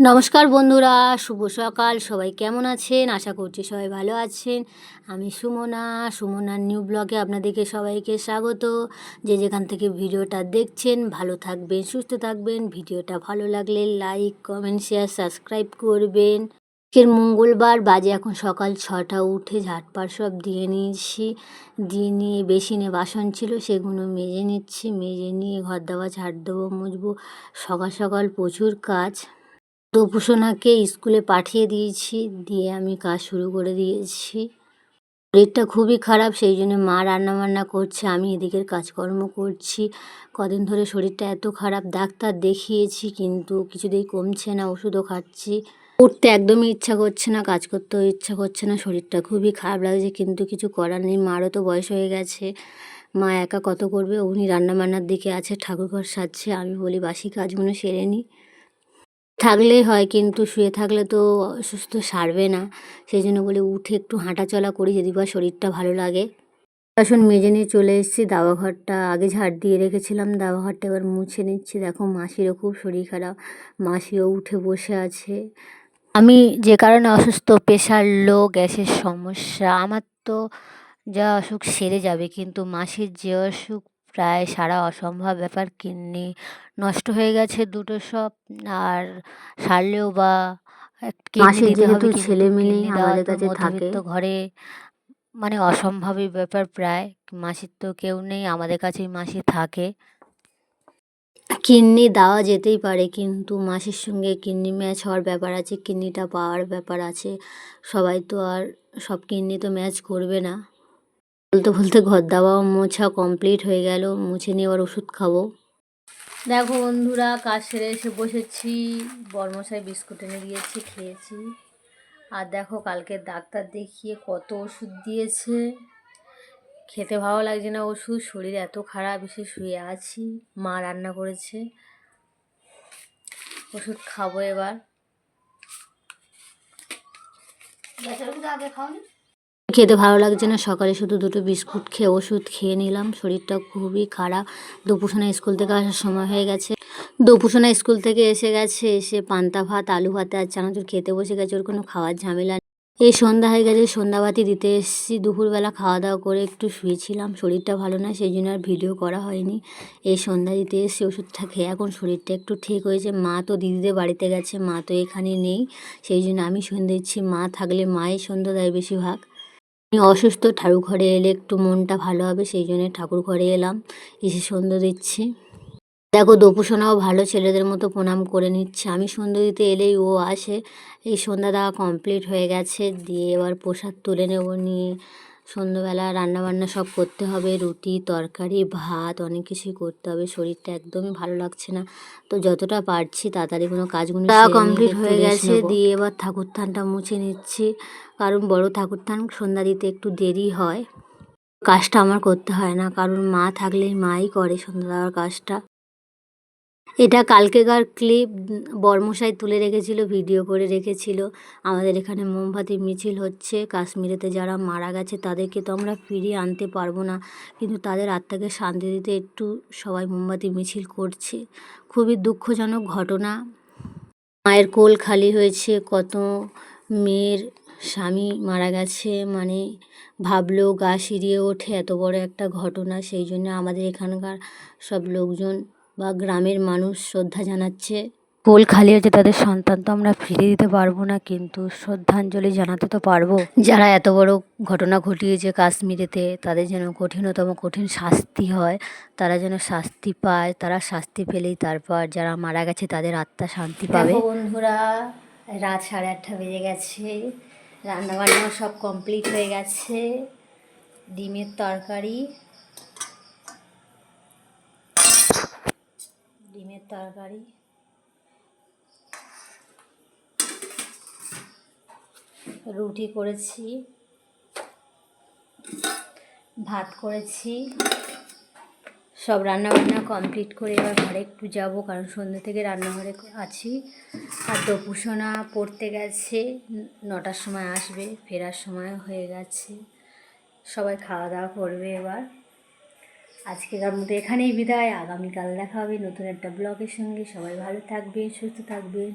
নমস্কার বন্ধুরা, শুভ সকাল। সবাই কেমন আছেন? আশা করছি সবাই ভালো আছেন। আমি সুমনা, সুমনার নিউ ব্লগে আপনাদেরকে সবাইকে স্বাগত। যে যেখান থেকে ভিডিওটা দেখছেন, ভালো থাকবেন, সুস্থ থাকবেন। ভিডিওটা ভালো লাগলে লাইক কমেন্ট শেয়ার সাবস্ক্রাইব করবেন। আজকের মঙ্গলবার, বাজে এখন সকাল ছটা, উঠে ঝাটপাট সব দিয়ে নিয়েছি। দিয়ে নিয়ে বেসিনে বাসন ছিল, সেগুলো মেজে নিচ্ছি। মেজে নিয়ে ঘর দেওয়া ঝাড় দেবো মুছবো সকাল সকাল প্রচুর কাজ। দোপুসোনাকে স্কুলে পাঠিয়ে দিয়েছি, দিয়ে আমি কাজ শুরু করে দিয়েছি। শরীরটা খুবই খারাপ, সেই জন্য মা রান্না বান্না করছে, আমি এদিকের কাজকর্ম করছি। কদিন ধরে শরীরটা এত খারাপ, ডাক্তার দেখিয়েছি, কিন্তু কিছুতেই কমছে না, ওষুধও খাচ্ছি। উঠতে একদমই ইচ্ছা করছে না, কাজ করতেও ইচ্ছা করছে না, শরীরটা খুবই খারাপ লাগছে, কিন্তু কিছু করার নেই, মারও তো বয়স হয়ে গেছে। মা একা কত করবে, উনি রান্নাবান্নার দিকে আছে, ঠাকুরঘর সাজছে, আমি বলি বাসি কাজগুলো সেরে নিই থাকলেই হয়, কিন্তু শুয়ে থাকলে তো অসুস্থ সারবে না। সেই জন্য বলি উঠে একটু হাঁটাচলা করি যদি বা শরীরটা ভালো লাগে। বাসন মেজে নিয়ে চলে এসেছি, দাওয়া ঘরটা আগে ঝাড় দিয়ে রেখেছিলাম, দাওয়া ঘরটা এবার মুছে নিচ্ছি। দেখো মাসিরও খুব শরীর খারাপ, মাসিও উঠে বসে আছে। আমি যে কারণে অসুস্থ প্রেশার লো গ্যাসের সমস্যা, আমার তো যা অসুখ সেরে যাবে, কিন্তু মাসির যে অসুখ প্রায় সারা অসম্ভব ব্যাপার কিডনি নষ্ট হয়ে গেছে দুটো সব। আর সারলেও বা দিতে যেহেতু কিডনি দেওয়া আমাদের তো কাছে থাকে। ঘরে মানে অসম্ভবই ব্যাপার প্রায়। মাসির তো কেউ নেই আমাদের কাছেই মাসি থাকে। কিডনি দেওয়া যেতেই পারে কিন্তু মাসির সঙ্গে কিডনি ম্যাচ হওয়ার ব্যাপার আছে কিডনিটা পাওয়ার ব্যাপার আছে। সবাই তো আর সব কিডনি তো ম্যাচ করবে না। বলতে বলতে ঘর দাওয়া মোছা কমপ্লিট হয়ে গেল। মুছে নিয়ে আবার ওষুধ খাব। দেখো বন্ধুরা কাজ সেরে এসে বসেছি। বর্মশাই বিস্কুট এনে দিয়েছি খেয়েছি। আর দেখো কালকে ডাক্তার দেখিয়ে কত ওষুধ দিয়েছে। খেতে ভালো লাগছে না ওষুধ শরীর এত খারাপ এসে শুয়ে আছি। মা রান্না করেছে। ওষুধ খাব এবার। খেতে ভালো লাগছে না। সকালে শুধু দুটো বিস্কুট খেয়ে ওষুধ খেয়ে নিলাম। শরীরটা খুবই খারাপ। দুপুসোনা স্কুল থেকে আসার সময় হয়ে গেছে। দুপুসোনা স্কুল থেকে এসে গেছে, এসে পান্তা ভাত, আলু ভাতে আর চানাচুর খেতে বসে গেছে। ওর কোনো খাওয়ার ঝামেলা। এই সন্ধ্যা হয়ে গেছে সন্ধ্যাবাতি দিতে এসেছি। দুপুরবেলা খাওয়া দাওয়া করে একটু শুয়েছিলাম। শরীরটা ভালো না সেই জন্য আর ভিডিও করা হয়নি। এই সন্ধ্যা দিতে এসেছি ওষুধটা খেয়ে। এখন শরীরটা একটু ঠিক হয়েছে। মা তো দিদিদের বাড়িতে গেছে, মা তো এখানে নেই। সেই জন্য আমি সন্ধ্যে দিচ্ছি। মা থাকলে মাই সন্ধ্যা দেয় বেশিরভাগ। আমি অসুস্থ, ঠাকুর ঘরে এলে একটু মনটা ভালো হবে, সেই জন্য ঠাকুর ঘরে এলাম। এসে সন্ধ্যে দিচ্ছি। দেখো দপুসোনাও ভালো, ছেলেদের মতো প্রণাম করে নিচ্ছে। আমি সন্ধ্যে দিতে এলেই ও আসে। এই সন্ধ্যা দেওয়া কমপ্লিট হয়ে গেছে। দিয়ে এবার প্রসাদ তুলে নেব নিয়ে। সন্ধ্যাবেলা রান্নাবান্না সব করতে হবে রুটি তরকারি ভাত অনেক কিছুই করতে হবে। শরীরটা একদমই ভালো লাগছে না। তো যতটা পারছি তাড়াতাড়ি কোনো কাজগুলো কমপ্লিট হয়ে গেছে দিয়ে এবার ঠাকুর থানটা মুছে নিচ্ছি। কারণ বড় ঠাকুর থান সন্ধ্যা দিতে একটু দেরি হয়। কাজটা আমার করতে হয় না কারণ মা থাকলে মাই করে সন্ধ্যা দেওয়ার কাজটা। এটা কালকেকার ক্লিপ, বর্মশাই তুলে রেখেছিল, ভিডিও করে রেখেছিল। আমাদের এখানে মোমবাতি মিছিল হচ্ছে, কাশ্মীরেতে যারা মারা গেছে তাদেরকে তো আমরা ফিরিয়ে আনতে পারব না। কিন্তু তাদের আত্মাকে শান্তি দিতে একটু সবাই মোমবাতি মিছিল করছে। খুবই দুঃখজনক ঘটনা। মায়ের কোল খালি হয়েছে, কত মেয়ের স্বামী মারা গেছে মানে ভাবলেও গা শিরিয়ে ওঠে, এত বড় একটা ঘটনা। সেই জন্য আমাদের এখানকার সব লোকজন বা গ্রামের মানুষ শ্রদ্ধা জানাচ্ছে। কোল খালি হয়েছে তাদের সন্তান তো আমরা ফিরে দিতে পারব না কিন্তু শ্রদ্ধাঞ্জলি জানাতে তো পারব। যারা এত বড় ঘটনা ঘটিয়েছে কাশ্মীরেতে তাদের যেন কঠিনতম কঠিন শাস্তি হয়। তারা যেন শাস্তি পায় তারা শাস্তি পেলেই তারপর যারা মারা গেছে তাদের আত্মা শান্তি পাবে। বন্ধুরা রাত সাড়ে আটটা বেজে গেছে। রান্নাবান্না সব কমপ্লিট হয়ে গেছে। ডিমের তরকারি ডিমের তরকারি। রুটি করেছি। ভাত করেছি। সব রান্না বান্না কমপ্লিট করে এবার ঘরে একটু যাব, কারণ সন্ধ্যে থেকে রান্নাঘরে আছি। আর দপুসোনা পড়তে গেছে, নটার সময় আসবে, ফেরার সময় হয়ে গেছে। সবাই খাওয়া দাওয়া করবে এবার। আজকের মতো এখানেই বিদায়। আগামীকাল দেখা হবে নতুন একটা ব্লগের সঙ্গে। সবাই ভালো থাকবেন, সুস্থ থাকবেন।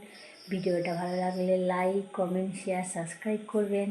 ভিডিওটা ভালো লাগলে লাইক কমেন্ট শেয়ার সাবস্ক্রাইব করবেন।